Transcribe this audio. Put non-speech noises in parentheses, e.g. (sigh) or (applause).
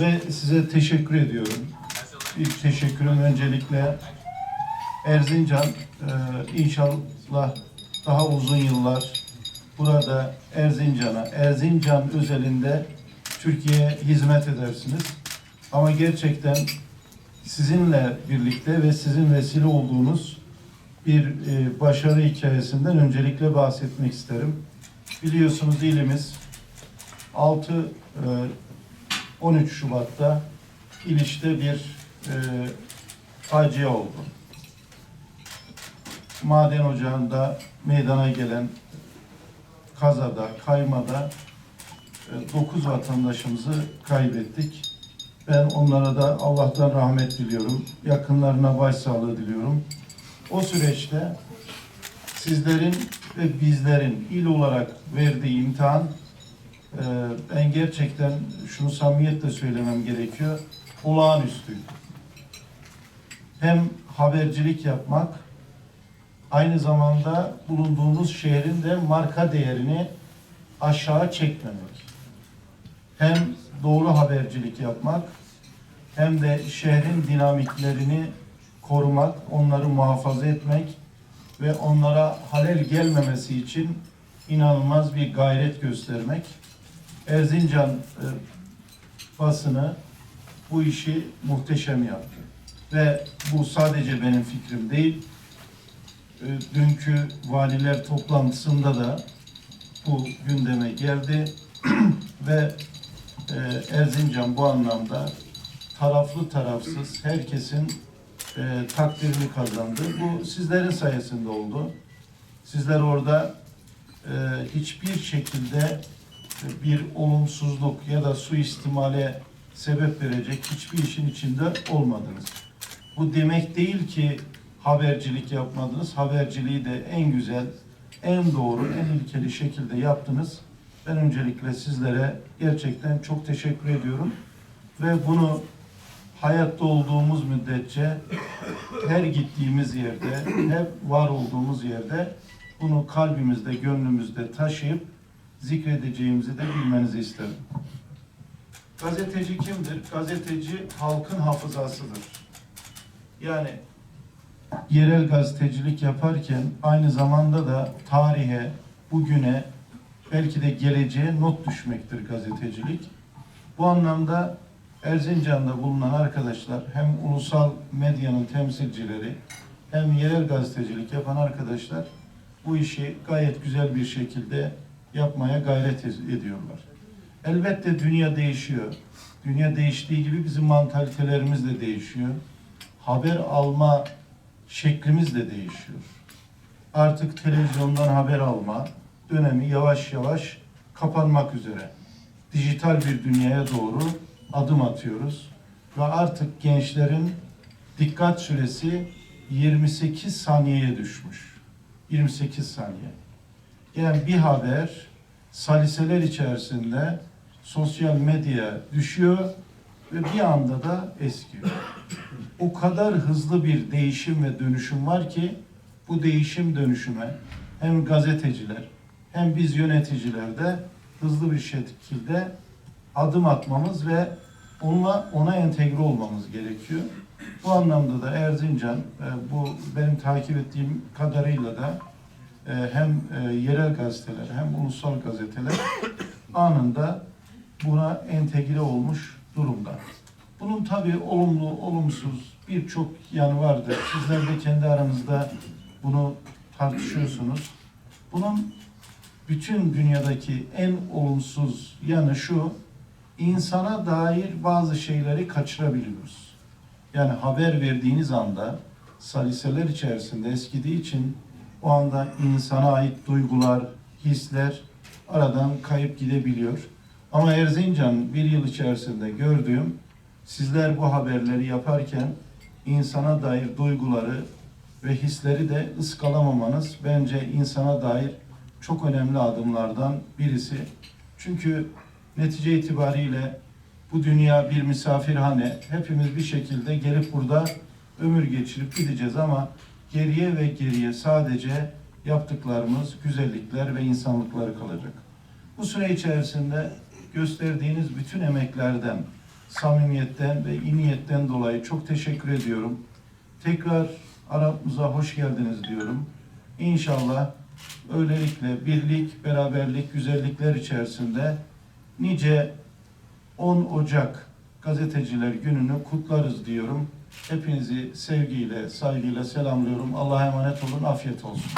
ve size teşekkür ediyorum. İlk teşekkürüm öncelikle Erzincan e, inşallah daha uzun yıllar burada Erzincan'a, Erzincan özelinde Türkiye'ye hizmet edersiniz. Ama gerçekten sizinle birlikte ve sizin vesile olduğunuz bir e, başarı hikayesinden öncelikle bahsetmek isterim. Biliyorsunuz ilimiz 6 e, 13 Şubat'ta İliş'te bir e, facia oldu. Maden ocağında meydana gelen kazada, kaymada 9 vatandaşımızı kaybettik. Ben onlara da Allah'tan rahmet diliyorum. Yakınlarına başsağlığı diliyorum. O süreçte sizlerin ve bizlerin il olarak verdiği imtihan e, ben gerçekten şunu samimiyetle söylemem gerekiyor. Olağanüstüydü. Hem habercilik yapmak aynı zamanda bulunduğumuz şehrin de marka değerini aşağı çekmemek. Hem doğru habercilik yapmak hem de şehrin dinamiklerini korumak, onları muhafaza etmek ve onlara halel gelmemesi için inanılmaz bir gayret göstermek. Erzincan e, basını bu işi muhteşem yaptı. Ve bu sadece benim fikrim değil. E, dünkü valiler toplantısında da bu gündeme geldi (clears throat) ve e, Erzincan bu anlamda taraflı tarafsız herkesin e, takdirini kazandı. Bu sizlerin sayesinde oldu. Sizler orada e, hiçbir şekilde bir olumsuzluk ya da suistimale sebep verecek hiçbir işin içinde olmadınız. Bu demek değil ki habercilik yapmadınız. Haberciliği de en güzel, en doğru, en ilkeli şekilde yaptınız. Ben öncelikle sizlere gerçekten çok teşekkür ediyorum. Ve bunu hayatta olduğumuz müddetçe her gittiğimiz yerde, hep var olduğumuz yerde bunu kalbimizde, gönlümüzde taşıyıp zikredeceğimizi de bilmenizi isterim. Gazeteci kimdir? Gazeteci halkın hafızasıdır. Yani yerel gazetecilik yaparken aynı zamanda da tarihe, bugüne, belki de geleceğe not düşmektir gazetecilik. Bu anlamda Erzincan'da bulunan arkadaşlar hem ulusal medyanın temsilcileri hem yerel gazetecilik yapan arkadaşlar bu işi gayet güzel bir şekilde yapmaya gayret ediyorlar. Elbette dünya değişiyor. Dünya değiştiği gibi bizim mantalitelerimiz de değişiyor. Haber alma şeklimiz de değişiyor. Artık televizyondan haber alma dönemi yavaş yavaş kapanmak üzere. Dijital bir dünyaya doğru adım atıyoruz ve artık gençlerin dikkat süresi 28 saniyeye düşmüş. 28 saniye. Yani bir haber saliseler içerisinde sosyal medyaya düşüyor ve bir anda da eskiyor. O kadar hızlı bir değişim ve dönüşüm var ki bu değişim dönüşüme hem gazeteciler hem biz yöneticiler de hızlı bir şekilde adım atmamız ve onunla ona entegre olmamız gerekiyor. Bu anlamda da Erzincan e, bu benim takip ettiğim kadarıyla da hem e, yerel gazeteler hem ulusal gazeteler (coughs) anında buna entegre olmuş durumda. Bunun tabii olumlu, olumsuz birçok yanı vardır. Sizler de kendi aranızda bunu tartışıyorsunuz. Bunun bütün dünyadaki en olumsuz yanı şu, insana dair bazı şeyleri kaçırabiliyoruz. Yani haber verdiğiniz anda saliseler içerisinde eskidiği için o anda insana ait duygular, hisler aradan kayıp gidebiliyor. Ama Erzincan bir yıl içerisinde gördüğüm sizler bu haberleri yaparken insana dair duyguları ve hisleri de ıskalamamanız bence insana dair çok önemli adımlardan birisi. Çünkü netice itibariyle bu dünya bir misafirhane. Hepimiz bir şekilde gelip burada ömür geçirip gideceğiz ama geriye ve geriye sadece yaptıklarımız, güzellikler ve insanlıkları kalacak. Bu süre içerisinde gösterdiğiniz bütün emeklerden samimiyetten ve iyi niyetten dolayı çok teşekkür ediyorum. Tekrar aramıza hoş geldiniz diyorum. İnşallah öylelikle birlik, beraberlik, güzellikler içerisinde nice 10 Ocak Gazeteciler Günü'nü kutlarız diyorum. Hepinizi sevgiyle, saygıyla selamlıyorum. Allah'a emanet olun, afiyet olsun.